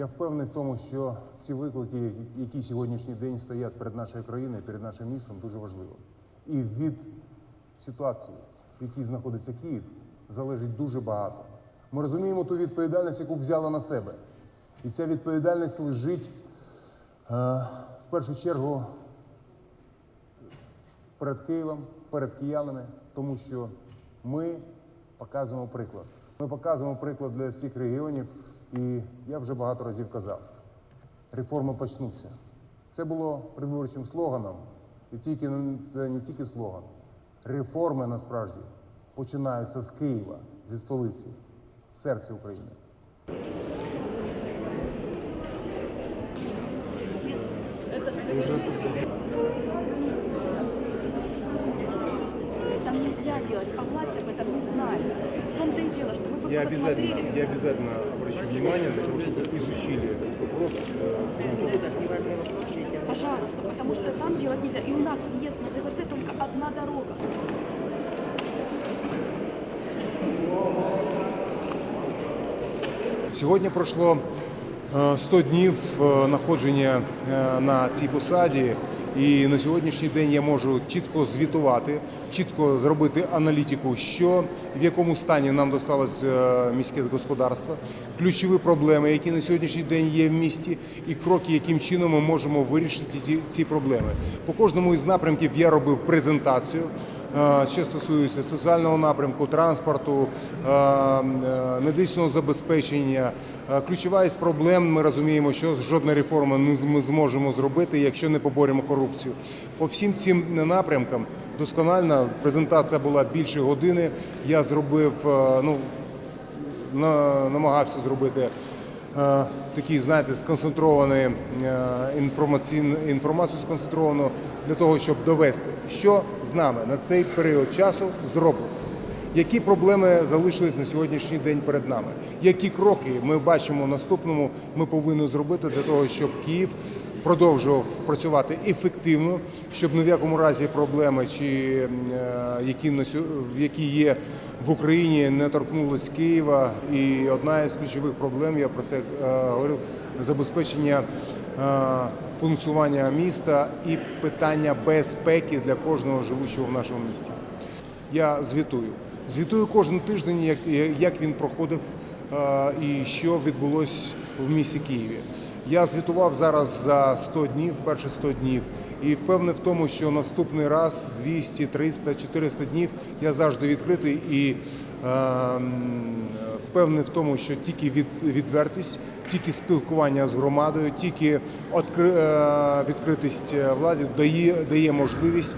Я впевнений в тому, що ці виклики, які сьогоднішній день стоять перед нашою країною, перед нашим містом, дуже важливо. І від ситуації, в якій знаходиться Київ, залежить дуже багато. Ми розуміємо ту відповідальність, яку взяла на себе. І ця відповідальність лежить е, в першу чергу перед Києвом, перед киянами, тому що ми показуємо приклад. Ми показуємо приклад для всіх регіонів, і я вже багато разів казав: реформи почнуться. Це було предвиборчим слоганом, і тільки це не тільки слоган. Реформи насправді починаються з Києва, зі столиці, з серця України. Там нельзя делать, а власть об этом не знает. В том-то и дело, что вы только Я обязательно, посмотрели. я обязательно обращу внимание для того, чтобы изучили этот вопрос. э, Пожалуйста, потому что там делать нельзя. И у нас въезд на ДВЦ только одна дорога. Сьогодні пройшло е, 100 днів е, находження е, на цій посаді, і на сьогоднішній день я можу чітко звітувати, чітко зробити аналітику, що в якому стані нам досталось е, міське господарство, ключові проблеми, які на сьогоднішній день є в місті, і кроки, яким чином ми можемо вирішити ці проблеми. По кожному із напрямків я робив презентацію. Е, що стосується соціального напрямку, транспорту, е, е, медичного забезпечення. Ключова із проблем ми розуміємо, що жодної реформи не зможемо зробити, якщо не поборемо корупцію. По всім цим напрямкам доскональна презентація була більше години. Я зробив ну, на- намагався зробити такі, знаєте, сконцентровані е, інформаційну інформацію сконцентровану для того, щоб довести, що з нами на цей період часу зроблено. Які проблеми залишились на сьогоднішній день перед нами? Які кроки ми бачимо наступному, ми повинні зробити для того, щоб Київ продовжував працювати ефективно, щоб ні в якому разі проблеми, чи е, які які є в Україні, не торкнулись Києва. І одна із ключових проблем, я про це е, говорив, забезпечення е, функціонування міста і питання безпеки для кожного живучого в нашому місті. Я звітую. Звітую кожен тиждень, як, він проходив і що відбулось в місті Києві. Я звітував зараз за 100 днів, перші 100 днів, і впевнений в тому, що наступний раз 200, 300, 400 днів я завжди відкритий і е, впевнений в тому, що тільки від, відвертість, тільки спілкування з громадою, тільки откри, е, відкритість владі дає, дає можливість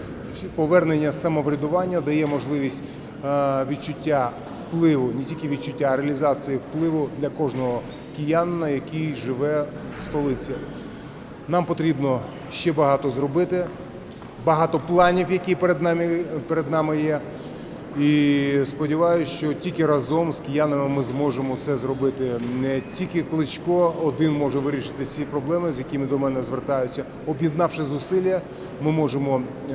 повернення самоврядування дає можливість е, відчуття впливу, не тільки відчуття, а реалізації впливу для кожного киянина, який живе в столиці. Нам потрібно ще багато зробити, багато планів, які перед нами, перед нами є. І сподіваюся, що тільки разом з киянами ми зможемо це зробити. Не тільки Кличко один може вирішити ці проблеми, з якими до мене звертаються. Об'єднавши зусилля, ми можемо е,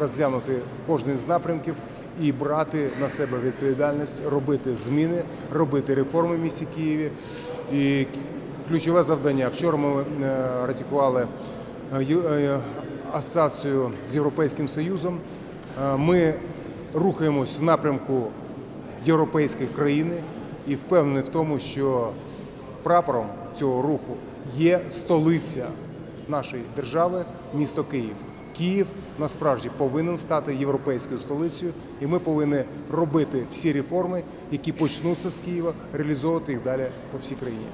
розглянути кожний з напрямків і брати на себе відповідальність, робити зміни, робити реформи в місті Києві. І ключове завдання. Вчора ми е, ратифікували е, асоціацію з Європейським Союзом. Ми рухаємось в напрямку європейської країни і впевнений в тому, що прапором цього руху є столиця нашої держави, місто Київ. Київ насправді повинен стати європейською столицею, і ми повинні робити всі реформи, які почнуться з Києва, реалізовувати їх далі по всій країні.